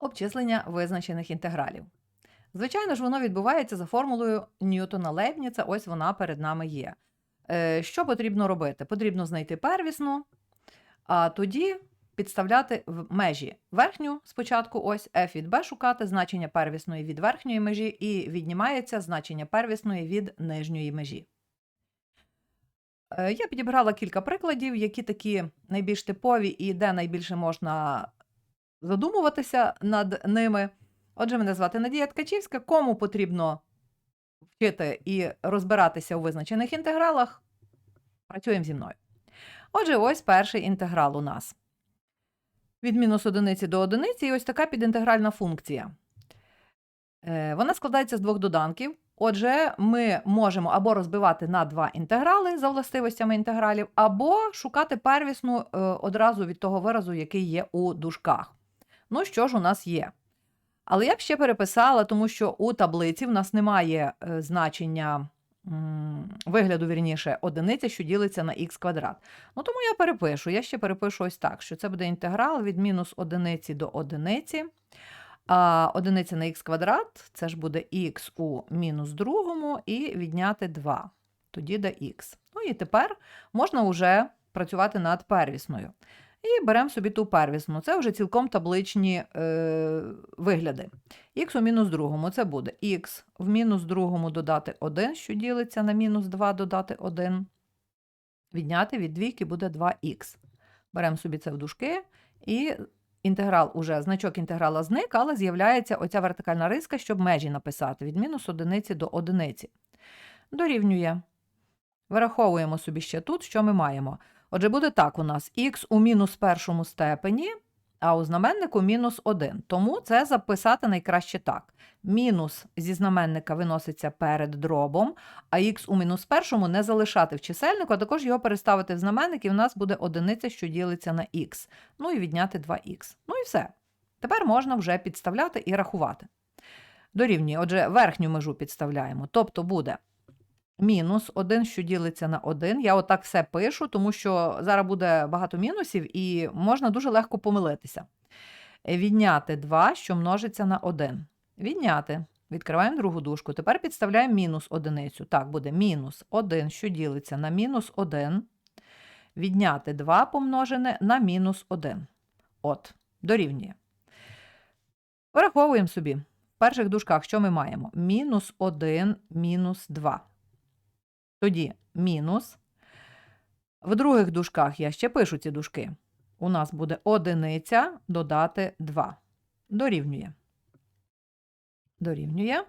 Обчислення визначених інтегралів. Звичайно ж, воно відбувається за формулою Ньютона Лейбніца, ось вона перед нами є. Е, Що потрібно робити? Потрібно знайти первісну, а тоді підставляти в межі верхню спочатку, ось f від b шукати значення первісної від верхньої межі, і віднімається значення первісної від нижньої межі. Е, Я підібрала кілька прикладів, які такі найбільш типові і де найбільше можна задумуватися над ними. Отже, мене звати Надія Ткачівська. Кому потрібно вчити і розбиратися у визначених інтегралах, працюємо зі мною. Отже, ось перший інтеграл у нас. Від мінус одиниці до одиниці, і ось така підінтегральна функція. Е, Вона складається з двох доданків. Отже, ми можемо або розбивати на два інтеграли за властивостями інтегралів, або шукати первісну е, одразу від того виразу, який є у дужках. Ну, що ж у нас є? Але я б ще переписала, тому що у таблиці в нас немає е, значення вигляду, вірніше, одиниця, що ділиться на х квадрат. Ну, тому я перепишу. Я ще перепишу ось так, що це буде інтеграл від мінус одиниці до одиниці. А одиниця на х квадрат, це ж буде х у мінус другому, і відняти 2. Тоді до х. Ну і тепер можна вже працювати над первісною. І беремо собі ту первісну. Це вже цілком табличні е, вигляди. Х у мінус другому це буде х в мінус другому додати 1, що ділиться на мінус 2 додати 1. Відняти від двійки буде 2х. Беремо собі це в дужки, і інтеграл уже, значок інтеграла зник, але з'являється оця вертикальна риска, щоб межі написати від мінус одиниці до одиниці. Дорівнює. Вираховуємо собі ще тут, що ми маємо. Отже, буде так у нас х у мінус першому степені, а у знаменнику мінус 1. Тому це записати найкраще так. Мінус зі знаменника виноситься перед дробом, а х у мінус першому не залишати в чисельнику, а також його переставити в знаменник, і в нас буде одиниця, що ділиться на х. Ну і відняти 2х. Ну і все. Тепер можна вже підставляти і рахувати. Дорівнює, отже, верхню межу підставляємо. Тобто буде мінус 1, що ділиться на 1. Я отак все пишу, тому що зараз буде багато мінусів і можна дуже легко помилитися. Відняти 2, що множиться на 1. Відняти. Відкриваємо другу дужку. Тепер підставляємо мінус одиницю. Так, буде мінус 1, що ділиться на мінус 1. Відняти 2 помножене на мінус 1. От, дорівнює. Враховуємо собі. В перших дужках що ми маємо? Мінус 1, мінус 2. Тоді мінус. В других дужках я ще пишу ці дужки. У нас буде одиниця додати 2. Дорівнює. Дорівнює.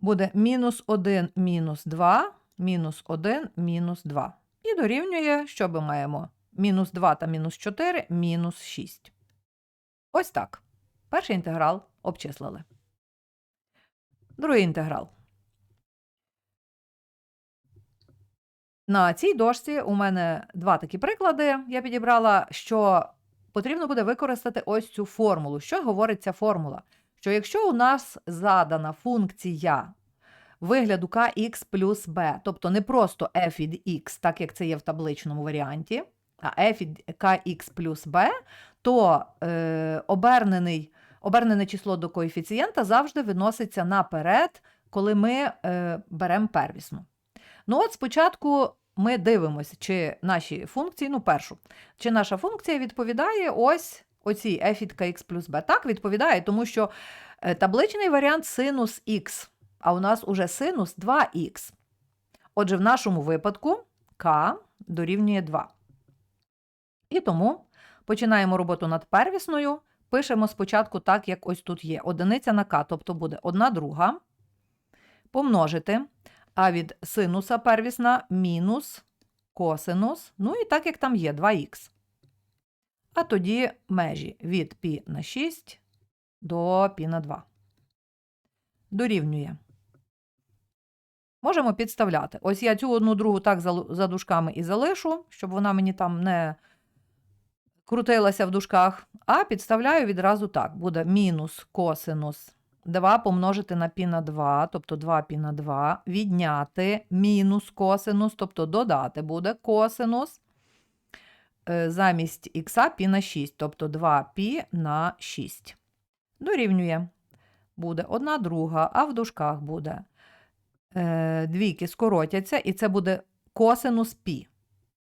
Буде мінус 1 мінус 2, мінус 1 мінус 2. І дорівнює, що ми маємо? Мінус 2 та мінус 4, мінус 6. Ось так. Перший інтеграл обчислили. Другий інтеграл. На цій дошці у мене два такі приклади. Я підібрала, що потрібно буде використати ось цю формулу. Що говорить ця формула? Що якщо у нас задана функція вигляду kx плюс b, тобто не просто f від x, так як це є в табличному варіанті, а f від kx плюс b, то е, обернений, обернене число до коефіцієнта завжди виноситься наперед, коли ми е, беремо первісну. Ну, от спочатку ми дивимося, чи наші функції, ну, першу, чи наша функція відповідає ось оцій f від kx плюс b. Так, відповідає, тому що е, табличний варіант синус х, а у нас уже синус 2х. Отже, в нашому випадку k дорівнює 2. І тому починаємо роботу над первісною. Пишемо спочатку так, як ось тут є. Одиниця на k, тобто буде 1 друга. Помножити. А від синуса первісна мінус косинус. Ну і так, як там є 2х. А тоді межі від π на 6 до π на 2. Дорівнює. Можемо підставляти. Ось я цю одну другу так за дужками і залишу, щоб вона мені там не крутилася в дужках. А підставляю відразу так. Буде мінус косинус 2 помножити на пі на 2, тобто 2 пі на 2, відняти мінус косинус, тобто додати буде косинус е, замість х пі на 6, тобто 2 пі на 6. Дорівнює. Буде 1 друга, а в дужках буде е, двійки скоротяться, і це буде косинус пі.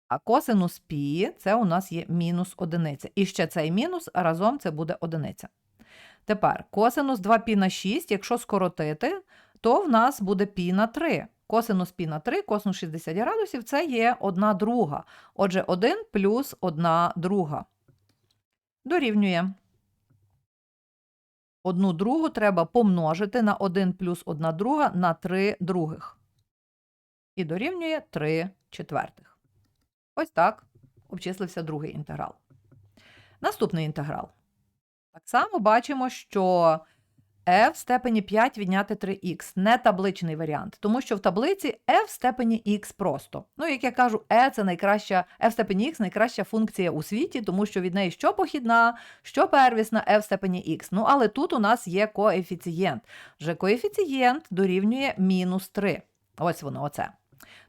А косинус пі це у нас є мінус одиниця. І ще цей мінус, разом це буде одиниця. Тепер косинус 2 пі на 6, якщо скоротити, то в нас буде пі на 3. Косинус пі на 3, косинус 60 градусів це є 1 друга. Отже, 1 плюс 1 друга. Дорівнює. Одну другу треба помножити на 1 плюс 1 друга на 3 других. І дорівнює 3 четвертих. Ось так обчислився другий інтеграл. Наступний інтеграл. Так само бачимо, що f в степені 5 відняти 3х не табличний варіант, тому що в таблиці f в степені x просто. Ну, як я кажу, e – це найкраща, f в степені x найкраща функція у світі, тому що від неї що похідна, що первісна f в степені x. Ну, але тут у нас є коефіцієнт. Вже коефіцієнт дорівнює мінус 3. Ось воно, оце.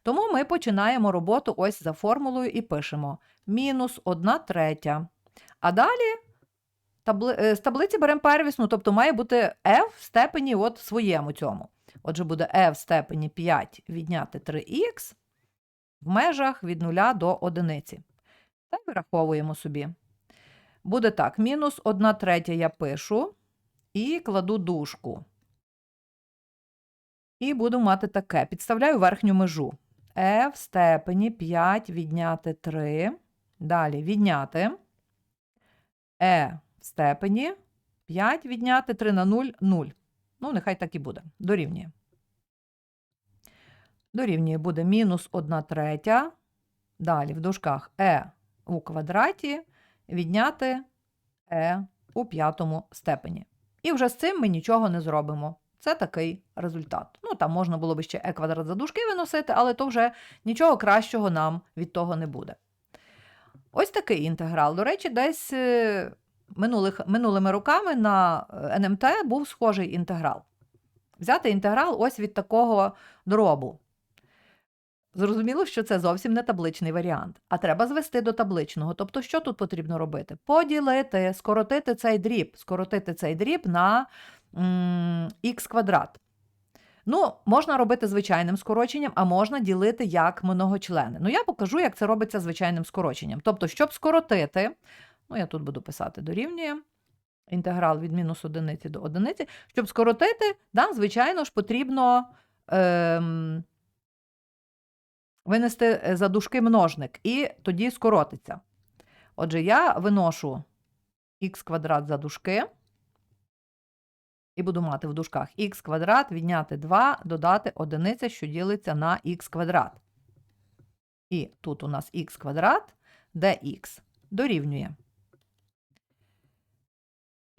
Тому ми починаємо роботу ось за формулою і пишемо мінус 1 третя. А далі табли... е, з таблиці беремо первісну, тобто має бути f в степені от своєму цьому. Отже, буде f в степені 5 відняти 3х в межах від 0 до 1. Та вираховуємо собі. Буде так, мінус 1 третя я пишу і кладу дужку. І буду мати таке. Підставляю верхню межу. e в степені 5 відняти 3. Далі відняти. e в степені 5 відняти 3 на 0 0. Ну, нехай так і буде. Дорівнює. Дорівнює буде мінус 1 третя. Далі в дужках e у квадраті відняти e у п'ятому степені. І вже з цим ми нічого не зробимо. Це такий результат. Ну, там можна було б ще e квадрат за дужки виносити, але то вже нічого кращого нам від того не буде. Ось такий інтеграл. До речі, десь е, минулих, минулими роками на е, НМТ був схожий інтеграл. Взяти інтеграл ось від такого дробу. Зрозуміло, що це зовсім не табличний варіант, а треба звести до табличного. Тобто, що тут потрібно робити? Поділити, скоротити цей дріб, скоротити цей дріб на х квадрат. Ну, можна робити звичайним скороченням, а можна ділити як многочлени. Ну, я покажу, як це робиться звичайним скороченням. Тобто, щоб скоротити, ну, я тут буду писати дорівнює. Інтеграл від мінус одиниці до одиниці. Щоб скоротити, да, звичайно ж, потрібно ем, винести за дужки множник, і тоді скоротиться. Отже, я виношу х квадрат за дужки. І буду мати в дужках х квадрат відняти 2, додати одиниця, що ділиться на х квадрат. І тут у нас х квадрат, де х дорівнює.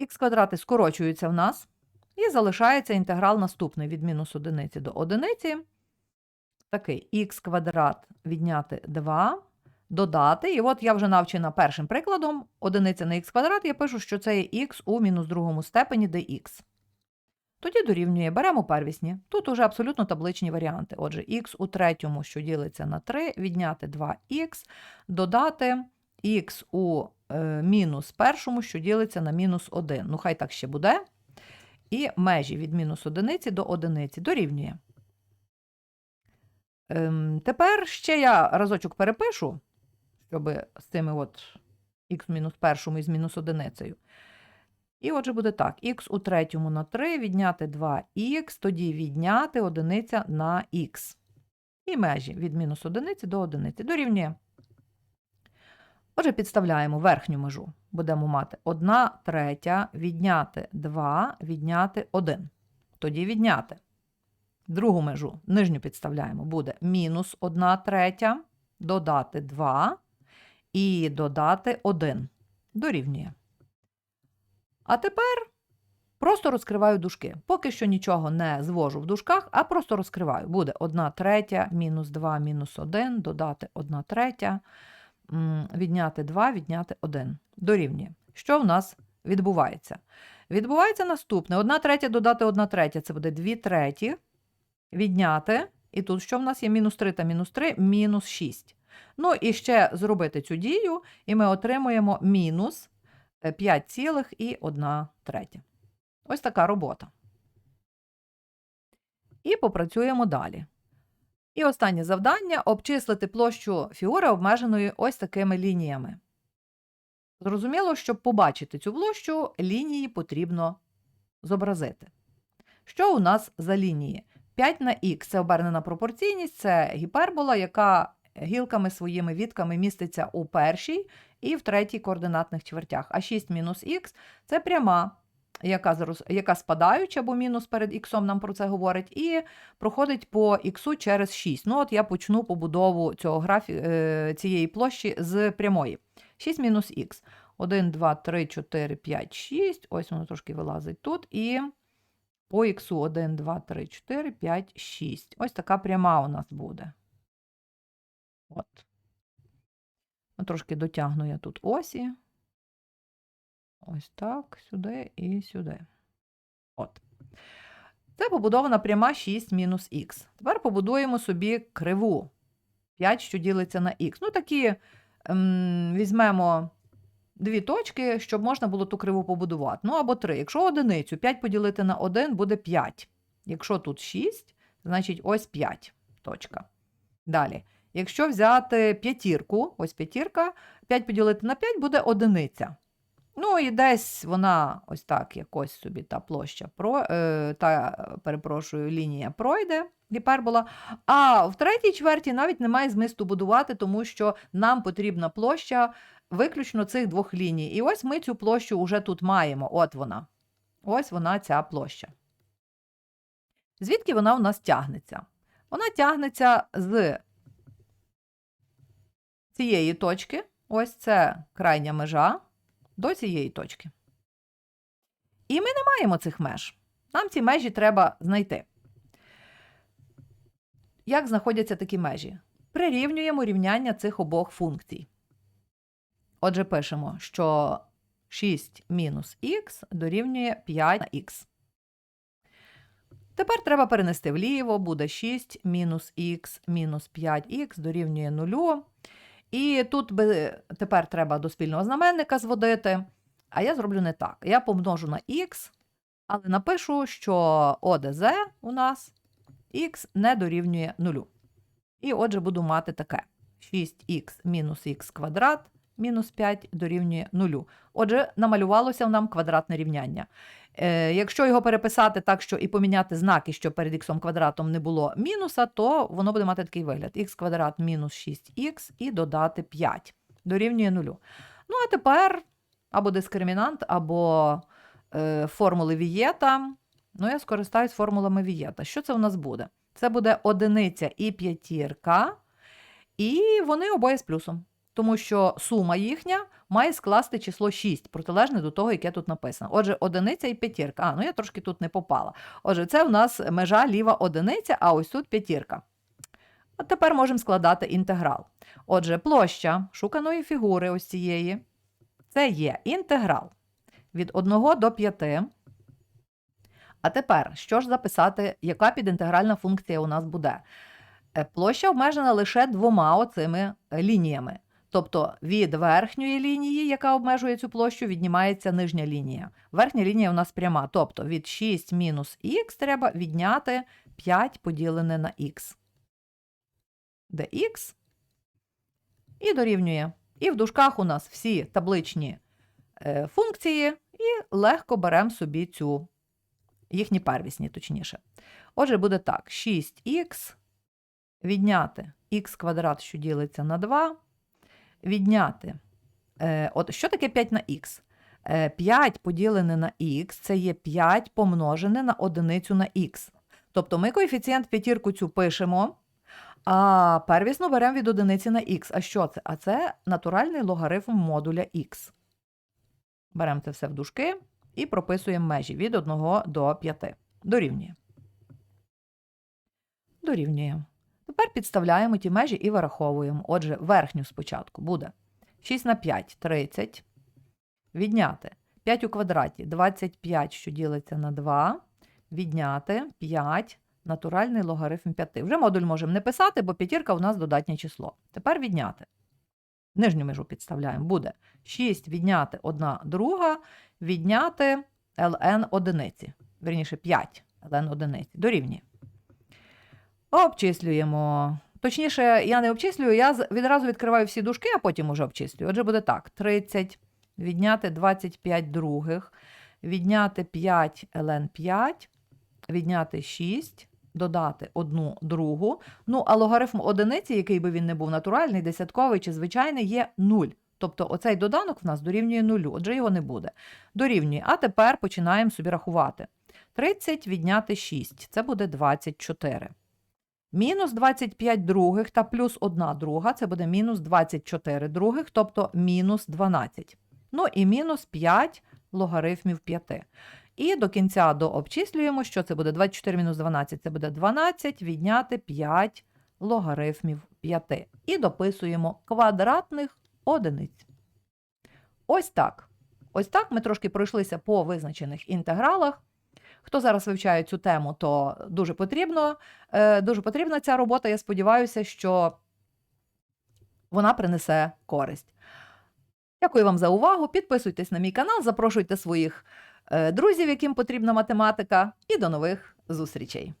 х квадрати скорочуються в нас, і залишається інтеграл наступний від мінус одиниці до одиниці. Такий х квадрат відняти 2, додати. І от я вже навчена першим прикладом. Одиниця на х квадрат, я пишу, що це є х у мінус другому степені dx. Тоді дорівнює, беремо первісні. Тут уже абсолютно табличні варіанти. Отже, х у третьому, що ділиться на 3, відняти 2х, додати х у е, мінус першому, що ділиться на мінус 1. Ну, хай так ще буде. І межі від мінус одиниці до одиниці дорівнює. Ем, тепер ще я разочок перепишу, щоб з цими от х мінус першому і з мінус одиницею. І отже, буде так: х у третьому на 3 відняти 2х, тоді відняти одиниця на х. І межі від мінус одиниці до одиниці. Дорівнює. Отже, підставляємо верхню межу. Будемо мати 1 третя, відняти 2, відняти 1. Тоді відняти. Другу межу нижню підставляємо. Буде мінус 1 третя, додати 2 і додати 1. Дорівнює. А тепер просто розкриваю дужки. Поки що нічого не звожу в дужках, а просто розкриваю. Буде 1 третя, мінус 2, мінус 1, додати 1 третя, відняти 2, відняти 1. Дорівнює. Що в нас відбувається? Відбувається наступне: 1 третя додати 1 третя це буде 2 треті. Відняти. І тут що в нас є мінус 3 та мінус 3, мінус 6. Ну і ще зробити цю дію, і ми отримуємо мінус 5,1 третя. Ось така робота. І попрацюємо далі. І останнє завдання обчислити площу фігури обмеженої ось такими лініями. Зрозуміло, щоб побачити цю площу, лінії потрібно зобразити. Що у нас за лінії? 5 на х це обернена пропорційність, це гіпербола, яка гілками своїми відками міститься у першій і в третій координатних чвертях. А 6 мінус х це пряма, яка, яка спадаюча, бо мінус перед х нам про це говорить, і проходить по х через 6. Ну, от я почну побудову цього графі... е, цієї площі з прямої. 6 мінус х. 1, 2, 3, 4, 5, 6. Ось воно трошки вилазить тут. І по х 1, 2, 3, 4, 5, 6. Ось така пряма у нас буде. От. Трошки дотягну я тут осі. Ось так, сюди і сюди. От. Це побудована пряма 6 мінус х. Тепер побудуємо собі криву 5, що ділиться на х. Ну, такі ем, візьмемо дві точки, щоб можна було ту криву побудувати. Ну, або три. Якщо одиницю 5 поділити на 1 буде 5. Якщо тут 6, значить ось 5 точка. Далі. Якщо взяти п'ятірку, ось п'ятірка, 5 поділити на 5 буде одиниця. Ну і десь вона ось так якось собі та площа про, е, та, перепрошую, лінія пройде, гіпербола. А в третій чверті навіть немає змісту будувати, тому що нам потрібна площа виключно цих двох ліній. І ось ми цю площу вже тут маємо. От вона. Ось вона ця площа. Звідки вона у нас тягнеться? Вона тягнеться з цієї точки, ось це крайня межа, до цієї точки. І ми не маємо цих меж. Нам ці межі треба знайти. Як знаходяться такі межі? Прирівнюємо рівняння цих обох функцій. Отже, пишемо, що 6 мінус х дорівнює 5 на х. Тепер треба перенести вліво, буде 6 мінус х мінус 5х дорівнює 0. І тут би, тепер треба до спільного знаменника зводити. А я зроблю не так. Я помножу на х, але напишу, що ОДЗ у нас х не дорівнює 0. І отже, буду мати таке: 6х мінус х квадрат мінус 5 дорівнює 0. Отже, намалювалося нам квадратне рівняння. Е, якщо його переписати так, що і поміняти знаки, щоб перед х квадратом не було мінуса, то воно буде мати такий вигляд: х квадрат мінус 6х і додати 5 дорівнює 0. Ну, а тепер або дискримінант, або е, формули Вієта. Ну, я скористаюсь формулами Вієта. Що це у нас буде? Це буде одиниця і п'ятірка, і вони обоє з плюсом. Тому що сума їхня має скласти число 6, протилежне до того, яке тут написано. Отже, одиниця і п'ятірка. А, ну я трошки тут не попала. Отже, це в нас межа ліва одиниця, а ось тут п'ятірка. От тепер можемо складати інтеграл. Отже, площа шуканої фігури ось цієї це є інтеграл від 1 до 5. А тепер, що ж записати, яка підінтегральна функція у нас буде? Е, Площа обмежена лише двома оцими лініями. Тобто від верхньої лінії, яка обмежує цю площу, віднімається нижня лінія. Верхня лінія у нас пряма. Тобто від 6 мінус х треба відняти 5 поділене на х. Де х і дорівнює. І в дужках у нас всі табличні е, функції, і легко беремо собі цю, їхні первісні, точніше. Отже, буде так: 6х відняти х квадрат, що ділиться на 2, відняти. Е, от Що таке 5 на х? Е, 5 поділене на х це є 5 помножене на одиницю на х. Тобто ми коефіцієнт п'ятірку цю пишемо, а первісно беремо від одиниці на х. А що це? А це натуральний логарифм модуля х. Беремо це все в дужки і прописуємо межі від 1 до 5. Дорівнює. Дорівнює. Тепер підставляємо ті межі і вираховуємо. Отже, верхню спочатку буде 6 на 5 30. Відняти 5 у квадраті 25, що ділиться на 2. Відняти 5 натуральний логарифм 5. Вже модуль можемо не писати, бо п'ятірка у нас додатнє число. Тепер відняти. Нижню межу підставляємо. Буде 6 відняти 1 друга, відняти ln одиниці. Вірніше 5 ln одиниці. Дорівнює. Обчислюємо. Точніше, я не обчислюю, я відразу відкриваю всі дужки, а потім уже обчислюю. Отже, буде так: 30 відняти 25 других, відняти 5 ln 5, відняти 6, додати 1 другу. Ну, а логарифм одиниці, який би він не був натуральний, десятковий чи звичайний, є 0. Тобто оцей доданок в нас дорівнює нулю, отже, його не буде. Дорівнює. А тепер починаємо собі рахувати. 30 відняти 6, це буде 24. Мінус 25 других та плюс 1 друга, це буде мінус 24 других, тобто мінус 12. Ну і мінус 5 логарифмів 5. І до кінця дообчислюємо, що це буде 24 мінус 12, це буде 12 відняти 5 логарифмів 5. І дописуємо квадратних одиниць. Ось так. Ось так ми трошки пройшлися по визначених інтегралах. Хто зараз вивчає цю тему, то дуже потрібно. Е, дуже потрібна ця робота. Я сподіваюся, що вона принесе користь. Дякую вам за увагу. Підписуйтесь на мій канал, запрошуйте своїх е, друзів, яким потрібна математика, і до нових зустрічей.